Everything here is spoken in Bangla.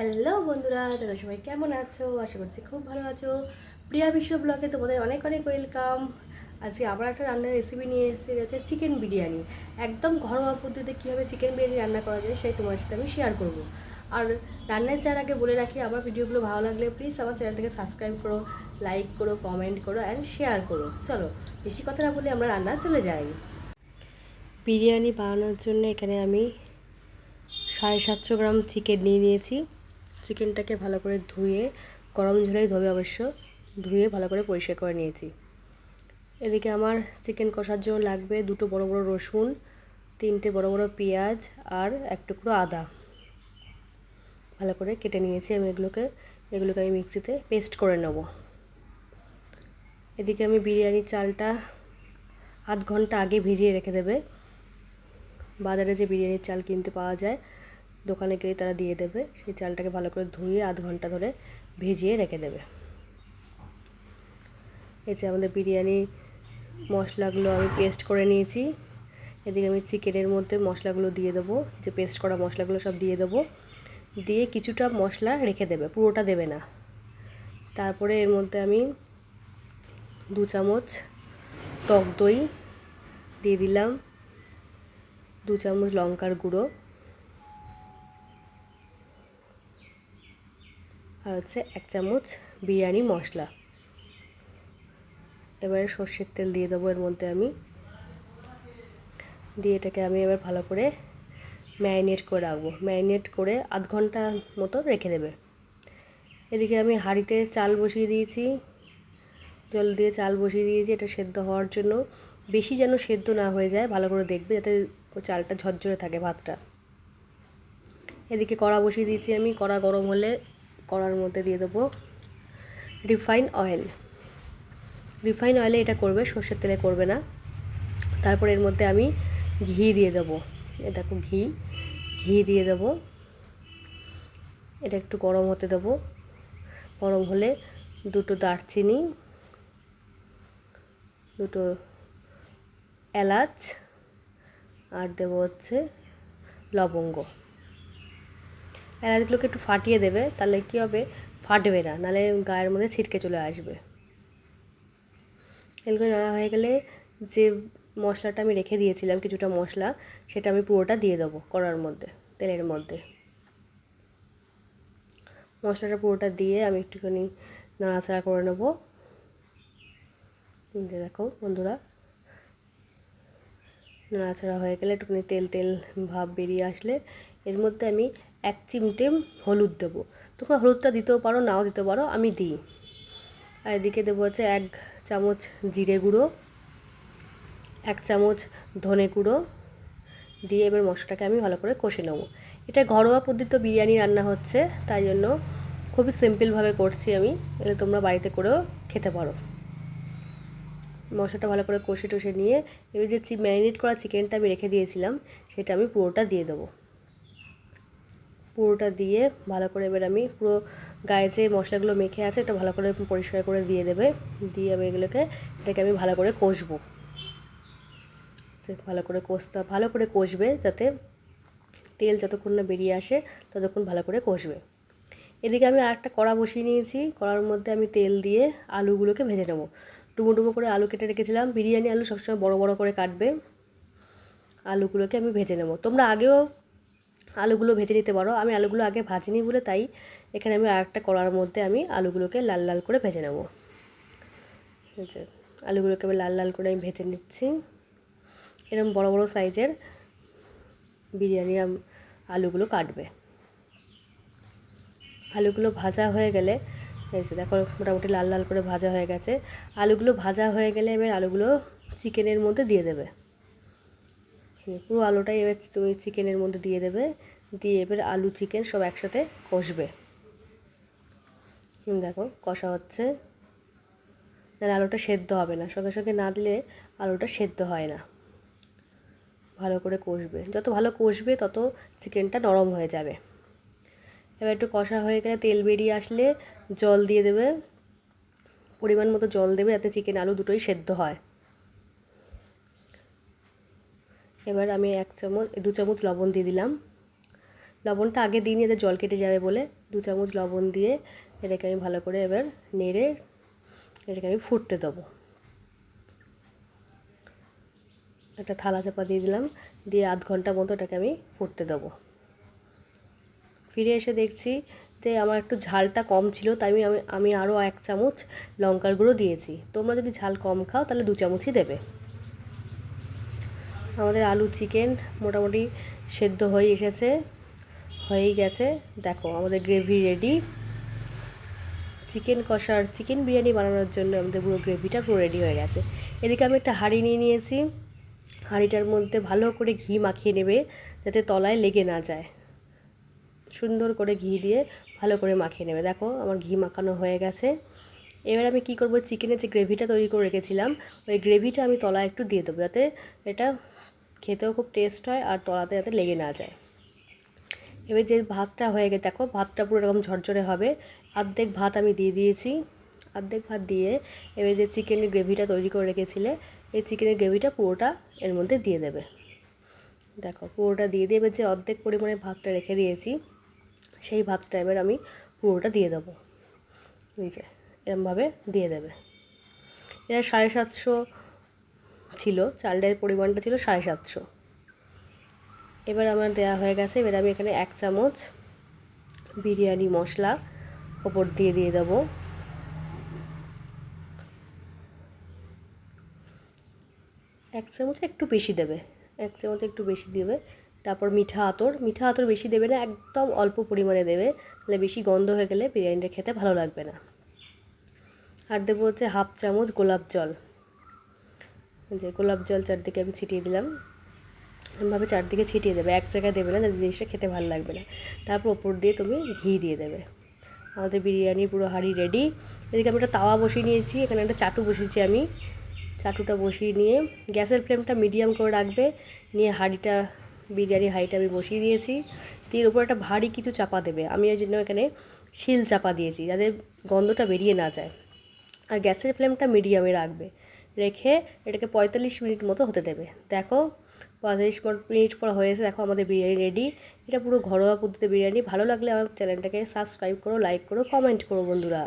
হ্যালো বন্ধুরা, তোমরা সবাই কেমন আছো? আশা করছি খুব ভালো আছো। প্রিয়া বিশ্ব ব্লগে তোমাদের অনেক অনেক ওয়েলকাম। আজকে আবার একটা রান্নার রেসিপি নিয়ে এটা হচ্ছে চিকেন বিরিয়ানি। একদম ঘরোয়া পদ্ধতিতে কীভাবে চিকেন বিরিয়ানি রান্না করা যায় সেই তোমার সাথে আমি শেয়ার করব। আর রান্নার যার আগে বলে রাখি, আমার ভিডিওগুলো ভালো লাগলে প্লিজ আমার চ্যানেলটাকে সাবস্ক্রাইব করো লাইক করো কমেন্ট করো অ্যান্ড শেয়ার করো। চলো, বেশি কথা না বলে আমরা রান্না চলে যাই। বিরিয়ানি বানানোর জন্য এখানে আমি সাড়ে সাতশো গ্রাম চিকেন নিয়ে নিয়েছি। চিকেনটাকে ভালো করে ধুয়ে, গরম ঝোলেই ধোবে অবশ্য, ধুয়ে ভালো করে পরিষ্কার করে নিয়েছি। এদিকে আমার চিকেন কষার জন্য লাগবে দুটো বড় বড় রসুন, তিনটে বড় বড় পেঁয়াজ আর এক টুকরো আদা। ভালো করে কেটে নিয়েছি আমি এগুলোকে এগুলোকে আমি মিক্সিতে পেস্ট করে নেব। এদিকে আমি বিরিয়ানির চালটা আধ ঘণ্টা আগে ভিজিয়ে রেখে দেবে। বাজারে যে বিরিয়ানির চাল কিনতে পাওয়া যায় দোকানে গেলে তারা দিয়ে দেবে। সেই চালটাকে ভালো করে ধুয়ে আধ ঘণ্টা ধরে ভিজিয়ে রেখে দেবে। যে আমাদের বিরিয়ানি মশলাগুলো আমি পেস্ট করে নিয়েছি। এদিকে আমি চিকেনের মধ্যে মশলাগুলো দিয়ে দেবো। যে পেস্ট করা মশলাগুলো সব দিয়ে দেবো। দিয়ে কিছুটা মশলা রেখে দেবে, পুরোটা দেবে না। তারপরে এর মধ্যে আমি দু চামচ টক দই দিয়ে দিলাম। দু চামচ লঙ্কার গুঁড়ো। আর হচ্ছে এক চামচ বিরিয়ানি মশলা। এবারে সর্ষের তেল দিয়ে দেবো এর মধ্যে আমি। দিয়ে এটাকে আমি এবার ভালো করে ম্যারিনেট করে রাখব। ম্যারিনেট করে আধ ঘণ্টা মতো রেখে দেবে। এদিকে আমি হাঁড়িতে চাল বসিয়ে দিয়েছি। জল দিয়ে চাল বসিয়ে দিয়েছি। এটা সেদ্ধ হওয়ার জন্য বেশি যেন সেদ্ধ না হয়ে যায়, ভালো করে দেখবে যাতে চালটা ঝরঝরে থাকে ভাতটা। এদিকে কড়া বসিয়ে দিয়েছি আমি। কড়া গরম হলে কড়ার মধ্যে দিয়ে দেবো রিফাইন অয়েল। রিফাইন অয়েলে এটা করবে, সর্ষের তেলে করবে না। তারপর এর মধ্যে আমি ঘি দিয়ে দেবো। দেখো ঘি ঘি দিয়ে দেবো। এটা একটু গরম হতে দেবো। গরম হলে দুটো দারচিনি, দুটো এলাচ, আর দেবো হচ্ছে লবঙ্গ। এলাচগুলোকে একটু ফাটিয়ে দেবে, তাহলে কী হবে? ফাটবে না নাহলে গায়ের মধ্যে ছিটকে চলে আসবে। এগুলো নাড়া হয়ে গেলে যে মশলাটা আমি রেখে দিয়েছিলাম, কিছুটা মশলা, সেটা আমি পুরোটা দিয়ে দেবো কড়ার মধ্যে, তেলের মধ্যে। মশলাটা পুরোটা দিয়ে আমি একটুখানি নাড়াচাড়া করে নেব। দেখো বন্ধুরা, নাড়াচাড়া হয়ে গেলে একটুখানি তেল তেল ভাব বেরিয়ে আসলে এর মধ্যে আমি এক চিমটে হলুদ দেবো। তোমরা হলুদটা দিতেও পারো, নাও দিতে পারো, আমি দিই। আর এদিকে দেবো হচ্ছে এক চামচ জিরে গুঁড়ো, এক চামচ ধনে গুঁড়ো, দিয়ে এবার মশলাটাকে আমি ভালো করে কষে নেব। এটা ঘরোয়া পদ্ধতিতে বিরিয়ানি রান্না হচ্ছে, তাই জন্য খুবই সিম্পলভাবে করছি আমি, এলে তোমরা বাড়িতে করেও খেতে পারো। মশলাটা ভালো করে কষে টষে নিয়ে, এবার যে ম্যারিনেট করা চিকেনটা আমি রেখে দিয়েছিলাম, সেটা আমি পুরোটা দিয়ে দেবো। পুরোটা দিয়ে ভালো করে এবার আমি পুরো গায়ে যে মশলাগুলো মেখে আছে এটা ভালো করে পরিষ্কার করে দিয়ে দেবে। দিয়ে আমি এগুলোকে, এটাকে আমি ভালো করে কষবো। ভালো করে কষতে, ভালো করে কষবে যাতে তেল যতক্ষণ না বেরিয়ে আসে ততক্ষণ ভালো করে কষবে। এদিকে আমি আর একটা কড়া বসিয়ে নিয়েছি, কড়ার মধ্যে আমি তেল দিয়ে আলুগুলোকে ভেজে নেব। ডুমো ডুমো করে আলু কেটে রেখেছিলাম। বিরিয়ানি, আলু সবসময় বড় বড় করে কাটবে। আলুগুলোকে আমি ভেজে নেব। তোমরা আগেও আলুগুলো ভেজে নিতে পারো। আমি আলুগুলো আগে ভাজিনি বলে তাই এখানে আমি আরেকটা কড়ার মধ্যে আমি আলুগুলোকে লাল লাল করে ভেজে নেব। আলুগুলোকে আমি লাল লাল করে আমি ভেজে নিচ্ছি। এরকম বড় বড় সাইজের বিরিয়ানি আলুগুলো কাটবে। আলুগুলো ভাজা হয়ে গেলে যে দেখো মোটামুটি লাল লাল করে ভাজা হয়ে গেছে। আলুগুলো ভাজা হয়ে গেলে এবার আলুগুলো চিকেনের মধ্যে দিয়ে দেবে। পুরো আলুটাই এবার তুমি চিকেনের মধ্যে দিয়ে দেবে। দিয়ে এবার আলু, চিকেন সব একসাথে কষবে। দেখো কষা হচ্ছে। তাহলে আলুটা সেদ্ধ হবে না। সঙ্গে সঙ্গে না দিলে আলুটা সেদ্ধ হয় না। ভালো করে কষবে। যত ভালো কষবে, তত চিকেনটা নরম হয়ে যাবে। এবার একটু কষা হয়ে গেলে তেল বেরিয়ে আসলে জল দিয়ে দেবে। পরিমাণ মতো জল দেবে যাতে চিকেন আলু দুটোই সেদ্ধ হয়। এবার আমি এক চামচ, দু চামচ লবণ দিয়ে দিলাম। লবণটা আগে দিই এতে জল কেটে যাবে বলে দু চামচ লবণ দিয়ে এটাকে আমি ভালো করে এবার নেড়ে এটাকে আমি ফুটতে দেবো। একটা থালা চাপা দিয়ে দিলাম, দিয়ে আধ ঘণ্টা মতো এটাকে আমি ফুটতে দেবো। ফিরে এসে দেখছি যে আমার একটু ঝালটা কম ছিল, তাই আমি আমি আরও এক চামচ লঙ্কার গুঁড়ো দিয়েছি। তোমরা যদি ঝাল কম খাও তাহলে দু চামচই দেবে। আমাদের আলু চিকেন মোটামুটি সেদ্ধ হয়ে এসেছে, হয়েই গেছে। দেখো, আমাদের গ্রেভি রেডি চিকেন কষার চিকেন বিরিয়ানি বানানোর জন্য আমাদের পুরো গ্রেভিটা পুরো রেডি হয়ে গেছে। এদিকে আমি একটা হাঁড়ি নিয়ে নিয়েছি। হাঁড়িটার মধ্যে ভালো করে ঘি মাখিয়ে নেবে, যাতে তলায় লেগে না যায়। সুন্দর করে ঘি দিয়ে ভালো করে মাখিয়ে নেবে। দেখো, আমার ঘি মাখানো হয়ে গেছে। এবার আমি কি করব? চিকেনের যে গ্রেভিটা তৈরি করে রেখেছিলাম, ওই গ্রেভিটা আমি তলায় একটু দিয়ে দেবো, যাতে এটা খেতেও খুব টেস্ট হয় আর তলাতে যাতে লেগে না যায়। এবার যে ভাতটা হয়ে গেছে, দেখো ভাতটা পুরো এরকম ঝরঝরে হবে। অর্ধেক ভাত আমি দিয়ে দিয়েছি। অর্ধেক ভাত দিয়ে এবার যে চিকেনের গ্রেভিটা তৈরি করে রেখেছিলে, এই চিকেনের গ্রেভিটা পুরোটা এর মধ্যে দিয়ে দেবে। দেখো পুরোটা দিয়ে দিয়ে এবার যে অর্ধেক পরিমাণে ভাতটা রেখে দিয়েছি, সেই ভাতটা এবার আমি পুরোটা দিয়ে দেবো। নিচে এরমভাবে দিয়ে দেবে। এটা সাড়ে সাতশো ছিল চাল চালটার পরিমাণটা ছিল সাড়ে সাতশো। এবার আমার দেওয়া হয়ে গেছে, এবার আমি এখানে এক চামচ বিরিয়ানি মশলা ওপর দিয়ে দিয়ে দেবো। এক চামচ একটু বেশি দেবে, এক চামচ একটু বেশি দেবে। তারপর মিঠা আতর মিঠা আতর বেশি দেবে না, একদম অল্প পরিমাণে দেবে, তাহলে বেশি গন্ধ হয়ে গেলে বিরিয়ানিটা খেতে ভালো লাগবে না। আর দেবো হচ্ছে হাফ চামচ গোলাপ জল। যে গোলাপ জল চারদিকে আমি ছিটিয়ে দিলাম। এভাবে চারদিকে ছিটিয়ে দেবে, এক জায়গায় দেবে না, জিনিসটা খেতে ভালো লাগবে না। তারপর ওপর দিয়ে তুমি ঘি দিয়ে দেবে। আমাদের বিরিয়ানি পুরো হাঁড়ি রেডি এদিকে আমি একটা তাওয়া বসিয়ে নিয়েছি, এখানে একটা চাটু বসিয়েছি আমি। চাটুটা বসিয়ে নিয়ে গ্যাসের ফ্লেমটা মিডিয়াম করে রাখবে। নিয়ে হাঁড়িটা, বিরিয়ানি হাঁড়িটা আমি বসিয়ে দিয়েছি। দিয়ে ওপর একটা ভারী কিছু চাপা দেবে। আমি ওই জন্য এখানে শিল চাপা দিয়েছি, যাতে গন্ধটা বেরিয়ে না যায়। আর গ্যাসের ফ্লেমটা মিডিয়ামে রাখবে। রেখে এটাকে পঁয়তাল্লিশ মিনিট মতো হতে দেবে। দেখো, পঁয়তাল্লিশ মিনিট পর হয়েছে দেখো আমাদের বিরিয়ানি রেডি এটা পুরো ঘরোয়া পদ্ধতিতে বিরিয়ানি। ভালো লাগলে আমার চ্যানেলটাকে সাবস্ক্রাইব করো লাইক করো কমেন্ট করো বন্ধুরা।